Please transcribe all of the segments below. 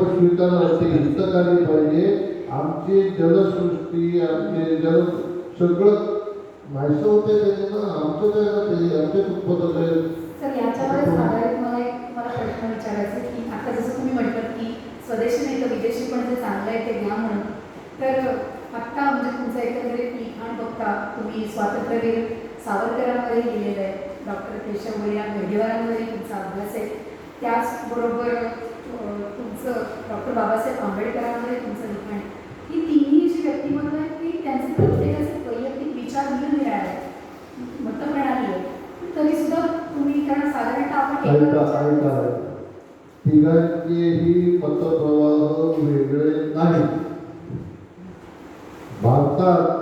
केवळ स्वीकारलं हितकारी पाहिजे आमची जलसृष्टी आमचे जल सगळं माहिती होते त्याचे ना आमचं काय ना ते आमचे उत्पादक आहे सर साधारण मला एक मला प्रश्न विचारायचा की आता जसं तुम्ही म्हटलं की स्वदेशी नाही तर विदेशी पण जे चांगलं आहे ते घ्या म्हणून. तर आत्ता म्हणजे तुमचं एकंदरीत लिखाण बघता तुम्ही स्वातंत्र्यवीर सावरकरांमध्ये लिहिलेलं आहे. डॉक्टर केशव या मेढेवारांमध्ये तुमचा अभ्यास आहे. त्याचबरोबर तुमचं डॉक्टर बाबासाहेब आंबेडकरांमध्ये तुमचं लिखाण. ही तिन्ही जी व्यक्तिमत्व आहेत ती त्यांचे प्रत्येकाचे वैयक्तिक विचार निरनिराळे आहेत मतप्रणाली आहे तरी सुद्धा तुम्ही कारण साधारणतः आपण तिघांचेही मतप्रवाह वेगळे नाही भारतात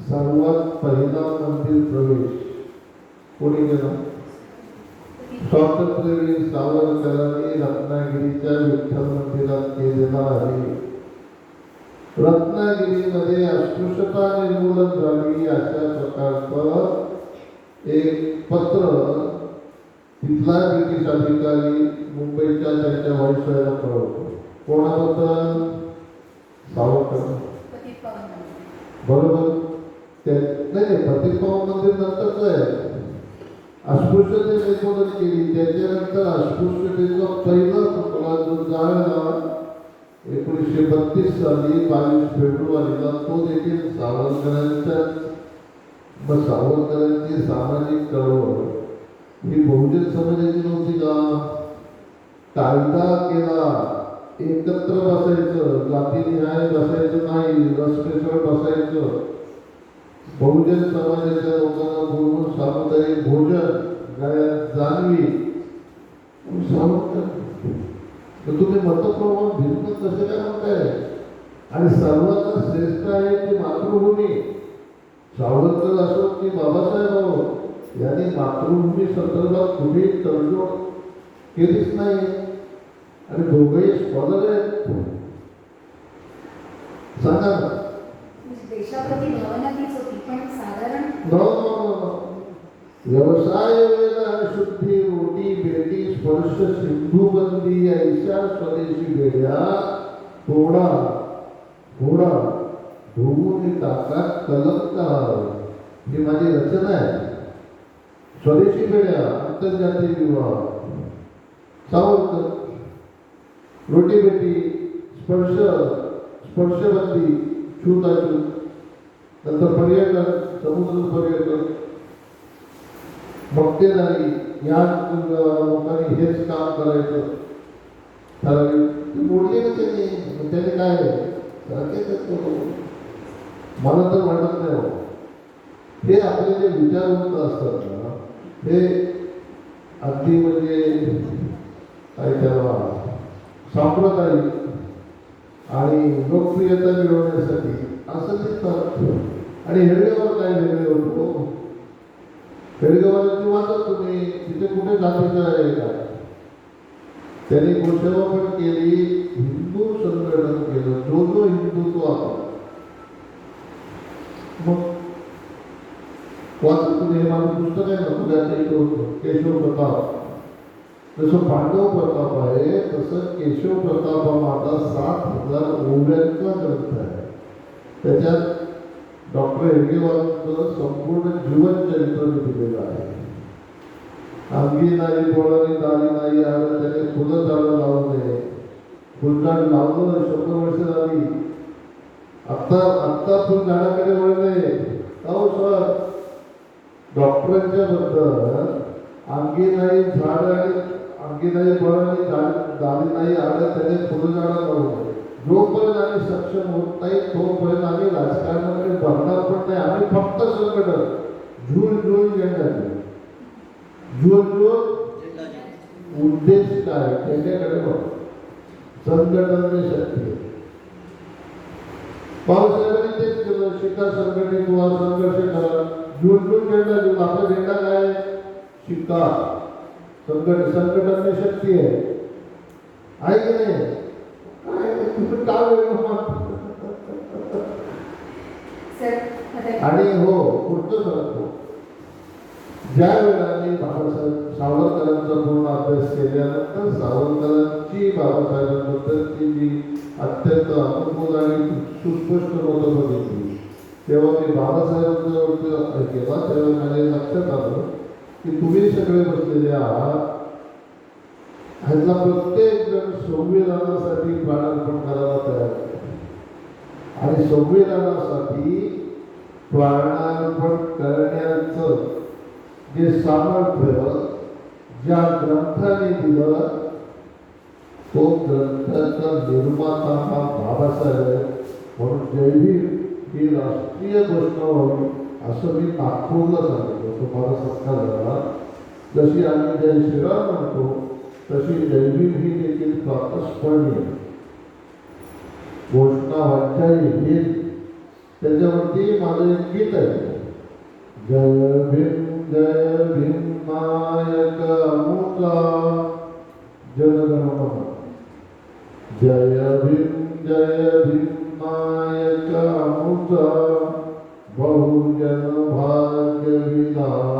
सर्वात पहिला मंदिर प्रवेश कोणी केला? स्वातंत्र्यवीर सावरकरांनी रत्नागिरीच्या विठ्ठल मंदिरात केलेला आहे. रत्नागिरीमध्ये अस्पृश्यता निर्मूलन झाली अशा प्रकारचं एक पत्र तिथला ब्रिटिश अधिकारी मुंबईच्या त्यांच्या व्हाईसरॉयला कळवतो. कोणाबद्दल? सावरकर. बरोबर. नाही प्रतिभाव मंदिर नंतरच आहे. अस्पृश्यतेने मदत केली. त्याच्यानंतर अस्पृश्यतेचा पहिला पुतळा जो जाळला एकोणीसशे बत्तीस साली बावीस फेब्रुवारीला तो देखील सावरकरांच्या व सावरकरांची सामाजिक चळवळ. ही बहुजन समाजाची नव्हती का? कायदा केला. एकत्र बसायचं जातीनिहाय बसायचं नाही रस्त्यावर बसायचं. बहुजन समाजाच्या लोकांना बोलवून सामुदायिक भोजन गळ्यात जाणवी सावरकर तर तुम्ही मतप्रमाण भिन्न कसे काय म्हणताय? आणि सर्वात श्रेष्ठ आहे ती मातृभूमी. सावरकर असो की बाबासाहेब आहो यांनी मातृभूमी संदर्भात कुठेही तडजोड केलीच नाही. आणि दोघंही स्कॉलर आहेत. सांगा ना. देशाप्रती भावना तीच होती पण साधारण व्यवसाय शुद्धी रोटी बेटी स्पर्श सिंधू बंदी ऐशा स्वदेशी भेड्या थोडा थोडा धुवून ताकात कलंक ही माझी रचना आहे. स्वदेशी भेड्या आंतरजातीय विवाह. सावंत रोटी बेटी स्पर्श स्पर्शबंदी छूत नंतर पर्यटन समुद्र पर्यटन मक्तेदारी या लोकांनी हेच काम करायचं. ठराविक ते मोडले ना त्याने. त्याने काय मला तर वाटत नाही हो. हे आपले जे विचारवंत असतात ना हे अगदी म्हणजे काय त्याला सांप्रदायिक आणि लोकप्रियता मिळवण्यासाठी असं दिसतात आणि हेडगेवर काय वेगळे होतो हो? हेडगेवारांची वाचत तुम्ही. तिथे कुठे जातीचं आहे का? त्यांनी गोसेवा पण केली हिंदू संघटन केलं. जो जो हिंदुत्व आपण. मग वाचत तुम्ही हे माझं पुस्तक आहे ना तुझ्या होतं केशव प्रताप. जसं पांडव प्रताप आहे तसं केशव प्रताप हा माझा सात हजार ओव्यांचा ग्रंथ आहे. त्याच्यात डॉक्टर हेडगेवारांचं संपूर्ण जीवनचरित्र चरित्र दिलेलं आहे. अंगी नाही कोणाने दारी नाही आलं त्याने फुलं झाडं लावू नये. फुलझाड लावलं शंभर वर्ष झाली. आत्ता आत्ता फुलझाडाकडे वळले अहो सर? डॉक्टरांच्या बद्दल अंगी नाही झाड आणि अंगी नाही फळ आणि दारी नाही आलं त्याने फुलझाडं लावू नये. जोपर्यंत आम्ही सक्षम होत नाही तोपर्यंत आम्ही राजकारणाकडे बघणार पण नाही. आम्ही फक्त संघटन झूल झूल झेंडा. झूल झूल उद्देश काय? त्याच्याकडे बघ. संघटनाने शक्य आहे. तेच केलं. शिका संघटित व्हा संघर्ष करा. झूल झूल झेंडा. घेऊन आपला झेंडा काय शिका शिक्का संघट संघटन शक्ती आहे. आहे की नाही काय तुम्ही का वेगळं मानता? सर आता आणि हो पुढचं सांगतो ज्या वेळेला मी बाबासाहेब सावरकरांचा पूर्ण अभ्यास केल्यानंतर सावरकरांची बाबासाहेबांबद्दलची अनुभव आणि सुस्पष्ट मतं बघितली तेव्हा मी बाबासाहेबांचा केला तेव्हा माझ्या लक्षात आलं की तुम्ही सगळे बसलेले आहात ह्यातला प्रत्येक जण संविधानासाठी प्राणार्पण करायला तयार आणि संविधानासाठी प्राणार्पण करण्याचं जे सामर्थ्य ज्या ग्रंथाने दिलं तो ग्रंथाचा निर्माता हा बाबासाहेब म्हणून जयभीम ही राष्ट्रीय गोष्ट व्हावी असं मी नागपूरला सांगितलं तुम्हाला सत्कार झाला जशी आम्ही जय श्रीराम म्हणतो तशी जैविक ही देखील प्रातस्मरणीय घोषणा वाचायची हे त्याच्यावरती माझं एक गीत आहे. जय भीम जय भीम नायक अमुका जनगणमन जय भीम जय भीम नायक अमुका बहुजन भाग्य विधाता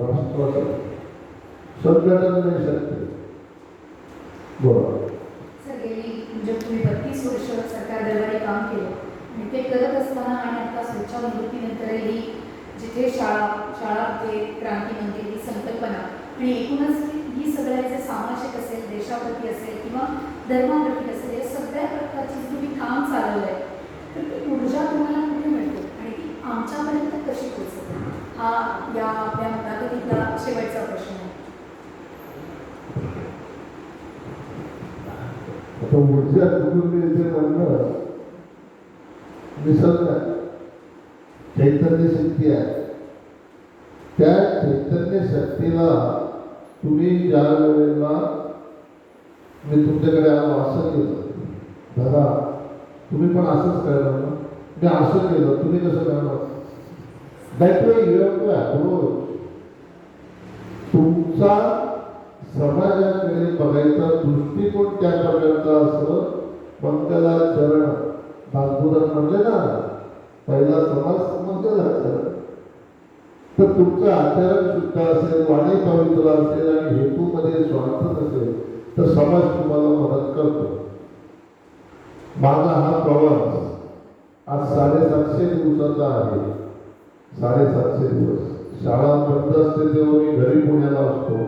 राष्ट्रासाठी संघटन नाही शक्य बरोबर सर गेली म्हणजे तुम्ही बत्तीस वर्ष सरकार दरबारी काम केलं आणि ते करत असताना आणि आता स्वच्छ स्वच्छानिवृत्तीनंतरही जिथे शाळा शाळा ते क्रांती म्हणजे ही संकल्पना आणि एकूणच ही सगळ्या जे सामाजिक असेल देशाप्रती असेल किंवा धर्माप्रती असेल या सगळ्या प्रकारची तुम्ही काम चालवलं आहे तर ती ऊर्जा तुम्हाला कुठे मिळते? आणि ती आमच्यापर्यंत कशी पोहोचते? हा या आपल्या मुलाखतीतला शेवटचा प्रश्न आहे आता ऊर्जा कुठून मिळते निसर्ग आहे. चैतन्य शक्ती आहे त्या चैतन्य शक्तीला तुम्ही ज्या वेळेला मी तुमच्याकडे आलो असं केलं. दादा तुम्ही पण असंच करणार ना? मी असं केलं तुम्ही कसं करणार? That way you have to तुमचा समाजाकडे बघायचा दृष्टिकोन त्या प्रकारचा असं मंगला चरण भागवत म्हणले ना पहिला समाज मंगला चरण. तर तुमचं आचरण शुद्ध असेल वाणी पवित्र असेल आणि हेतूमध्ये स्वार्थ नसेल तर समाज तुम्हाला मदत करतो. माझा हा प्रवास आज साडेसातशे दिवसाचा आहे. साडेसातशे दिवस. शाळा बंद असते तेव्हा मी घरी पुण्याला असतो.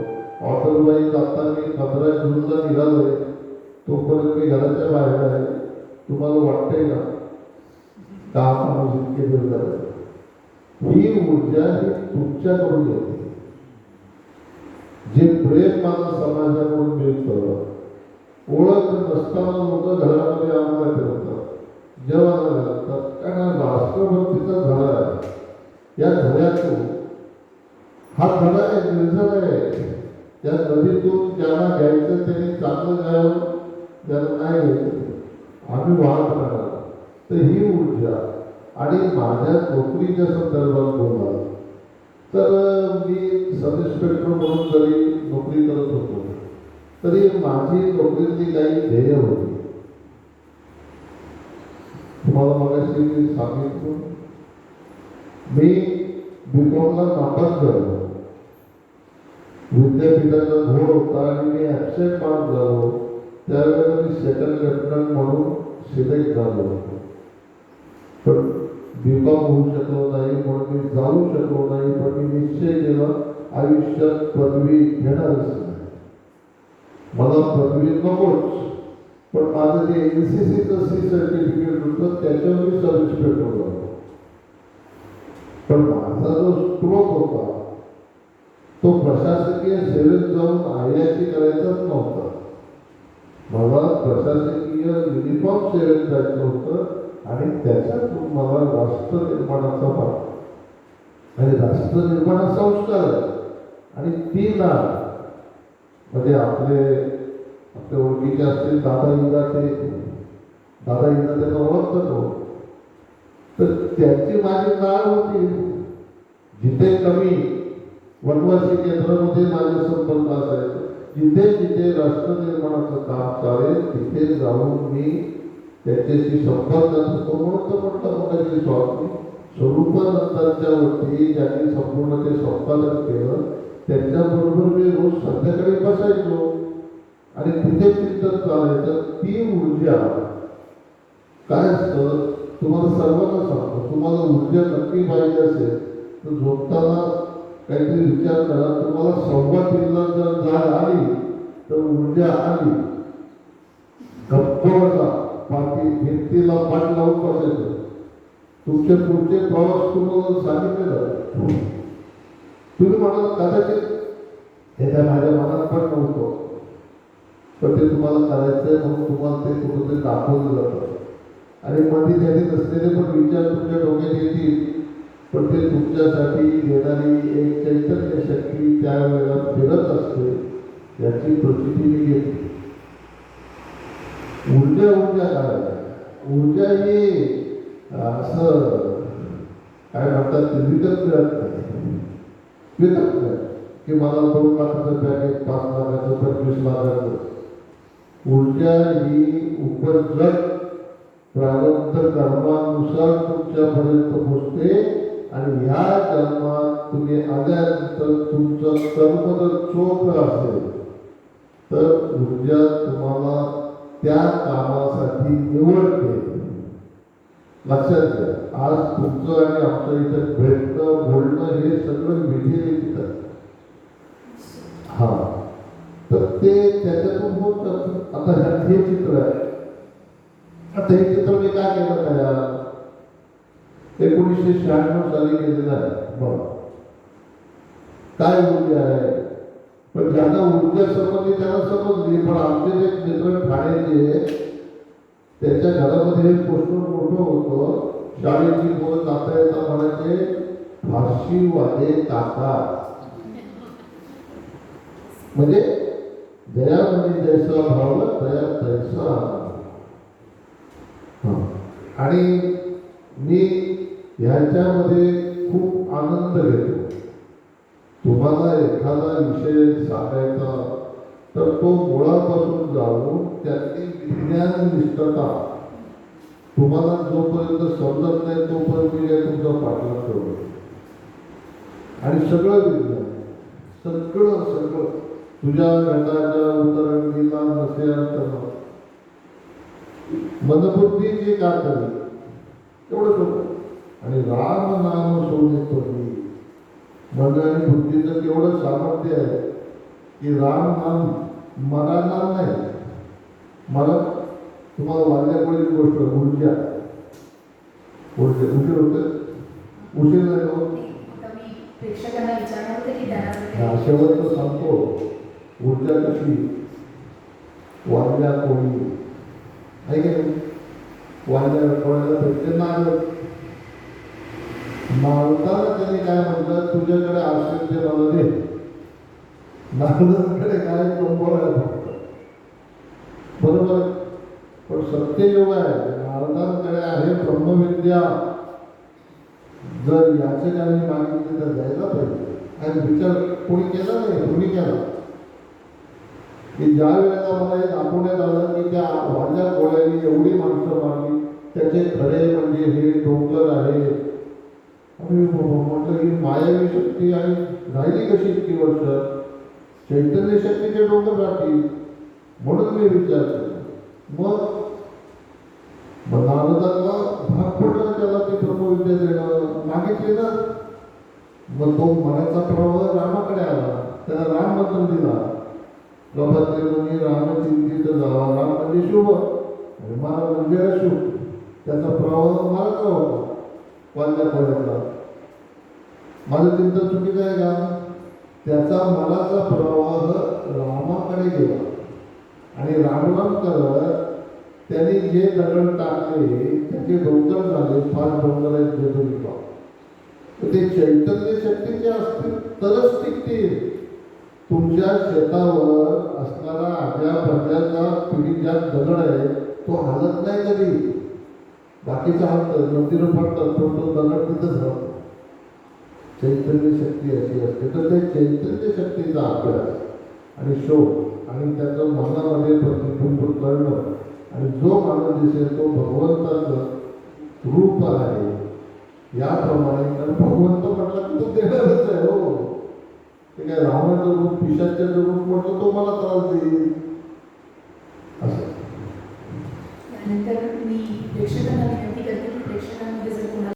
ऑटोबाईक आता मी पंधरा जूनला निघालोय. तोपर्यंत मी घराच्या बाहेर आहे. तुम्हाला वाटतंय का? काम माणूस इतके दिवस ही ऊर्जा ही तुमच्याकडून येते. जे प्रेम मला समाजाकडून मिळतं ओळख नसताना लोक घरामध्ये आम्हाला ठेवतात जेवायला घालतात. कारण राष्ट्रभक्तीचा धडा आहे. या धड्यातून हा धडा आहे निर्झर आहे. त्या नदीतून ज्यांना घ्यायचं त्यांनी चांगलं घ्यावं ज्यांना नाही. घ्यायचं आम्ही वाहत राहणार तर ही ऊर्जा आणि माझ्या नोकरीच्या संदर्भात बोलला तर मी सब इन्स्पेक्टर म्हणून जरी नोकरी करत होतो तरी माझी नोकरीतली काही ध्येय होती. तुम्हाला मगाशी सांगितलं. मी बिकॉमला नापास झालो विद्यापीठाचा घोड होता आणि मी ॲबसेंट मार्क झालो. त्यावेळेला मी सेकंड लेफ्टनंट म्हणून सिलेक्ट झालो. पण बीकॉम होऊ शकलो नाही म्हणून मी जाऊ शकलो नाही पण मी निश्चय केला आयुष्यात पदवी घेणारच नाही. मला पदवी नकोच पण माझं जे एन सी सीचं सी सर्टिफिकेट होतं त्याच्यावर मी सर्टिफिकेट होतो पण माझा जो स्ट्रोक होता तो प्रशासकीय सेवेत जाऊन आयाची करायचाच नव्हता. प्रशासकीय युनिफॉर्म सेवेत जायचं होतं आणि त्याच्यातून मला राष्ट्र निर्माणाचा भाग. आणि राष्ट्र निर्माण संस्कार. आणि ती ना म्हणजे आपले आपले ओळखीचे असतील दादा इंदा ते. दादा इंदा त्यांना ओळखतो हो तर त्यांची माझी नाळ होती. जिथे कमी वनवासी केंद्रामध्ये माझे संपर्क असायचे जिथे जिथे राष्ट्र निर्माणाचं काम चालेल तिथे जाऊन मी त्याच्याशी संपर्क म्हणून म्हटलं स्वामी स्वरूपानंदांच्या वरती ज्यांनी संपूर्ण ते संपादन केलं त्यांच्याबरोबर मी रोज संध्याकाळी बसायचो. आणि तिथे चिंतन चालायचं ती ऊर्जा काय असतं? तुम्हाला सर्वांना सांगतो तुम्हाला ऊर्जा नक्की पाहिजे असेल तर झोपताना काहीतरी विचार करा. तुम्हाला सव्वा तीनला जर जाग आली तर ऊर्जा आली. गप्प पाठी भिंतीला पाठ लावून बसायचं. तुमचे पुढचे प्रवास तुम्हाला सांगितलेलं तुम्ही म्हणाल कदाचित हे काय माझ्या मनात पण नव्हतं. पण ते तुम्हाला करायचंय म्हणून तुम्हाला ते कुठंतरी दाखवलं जातं. आणि मध्ये त्याने नसलेले पण विचार तुमच्या डोक्यात येतील. पण ते तुमच्यासाठी देणारी एक चैतन्य शक्ती त्यावेळेला फिरत असते याची प्रचिती मी घेतली ऊर्जा ऊर्जा काय? ऊर्जा ही असं. काय म्हणतात ते? विकत मिळत नाही. विकत नाही की मला दोन लाखाचं पॅकेज पाच लाखाचं पंचवीस लाखाचं. ऊर्जा ही उपजत प्रारब्ध कर्मानुसार तुमच्यापर्यंत पोचते. आणि ह्या जन्मात तुम्ही आल्यानंतर तुमचं कर्म जर चोख असेल तर ऊर्जा तुम्हाला त्या कामासाठी निवडते लक्षात घ्या आज तुमचं आणि आमचं इथं भेटणं बोलणं हे सगळं विधिलिखित हा. तर ते त्याच्यातून होत आता हे चित्र आहे. आता हे चित्र मी काय केलं तयार एकोणीसशे शहाण्णव साली केलेलं आहे. बघा. काय ऊर्जा आहे? पण ज्यांना ऊर्जा समजली त्यांना समजली पण आमचे जे मित्र ठाण्याचे त्यांच्या घरामध्ये हे पोस्टर मोठं होतं. शाळेची मुलं काका येतात म्हणायचे फाशीवाले काका. म्हणजे दया म्हणजे जैसा भावला दया तैसा. आणि मी ह्याच्यामध्ये खूप आनंद घेतो. तुम्हाला एखादा विषय सांगायचा तर तो मुळापासून जाऊन त्यातली विज्ञान निष्ठता तुम्हाला जोपर्यंत समजत नाही तोपर्यंत मी काय तुमचा पाठलाग करतो आणि सगळं विज्ञान सगळं सगळं तुझ्या गटाच्या उदाहरण दिला नसेल मनबुद्धी जे का करेल तेवढं सोपं. आणि राम नाम सोने पडली. मन आणि बुद्धीचं तेवढं सामर्थ्य आहे की राम नाम मनानाम नाही. मला तुम्हाला वाजल्यामुळे गोष्ट ऊर्जा ऊर्जा उशीर होते उशीर नाही हो. शेवटचं सांगतो. ऊर्जा कशी? वाजल्या कोणी आहे की वाजल्या कोणाला भेटते नारळ. नारदाला त्यांनी काय म्हटलं? तुझ्याकडे असेल रे मला दे. नारदाकडे काय कंबळ आहे फक्त. बरोबर आहे? पण सत्ययोग आहे नारदांकडे आहे ब्रह्मविद्या. जर याचे त्यांनी मागितले तर द्यायला पाहिजे. आणि विचार कोणी केला नाही? कोणी केला? की ज्या वेळेला मला हे दाखवण्यात आलं की त्या माझ्या गोळ्यांनी एवढी माणसं मागली त्याचे खरे म्हणजे हे डोंगर आहे. मी म्हटलं की मायावी शक्ती आणि राहिली कशी इतकी वर्ष? चैतन्य शक्तीचे डोकं राहतील म्हणून मी विचार केला. मग मग नारदाला भाग पडला त्याला ते ब्रह्मविद्या देणं मागितले ना? मग तो मनाचा प्रवाह रामाकडे आला. त्याला राम मंत्र दिला. प्रभाते म्हणे राम चिंतित जावा राम म्हणजे शुभ. आणि मारा म्हणजे अशुभ. त्याचा प्रवाह माराचा होता. वाल्या खोल्यातला माझं चिंतन चुकीचं आहे का? त्याचा मनाचा प्रवाह रामाकडे गेला. आणि रामराम करत त्यांनी जे दगड टाकले त्याचे डोंगर झाले फार डोंगर आहेत जेजुरीला ते चैतन्य शक्तीचे असतील तरच टिकतील. तुमच्या शेतावर असणारा आज्या पिढी ज्या दगड आहे तो हालत नाही कधी. बाकीचं हात मंदिरं पडतात तो चैतन्य शक्ती अशी असते. तर ते चैतन्य शक्तीचा अभ्यास आणि शोध आणि त्याचं मनामध्ये प्रतिबिंब करणं आणि जो माणूस दिसेल तो भगवंताचं रूप आहे याप्रमाणे कारण भगवंत म्हटलं की तो देणारच आहे हो. ते काय रावणाचं रूप पिशाचं रूप म्हटलं तो मला त्रास देईल. असं. त्यानंतर मी प्रेक्षकांना विनंती करते की प्रेक्षकांमध्ये जर कोणाला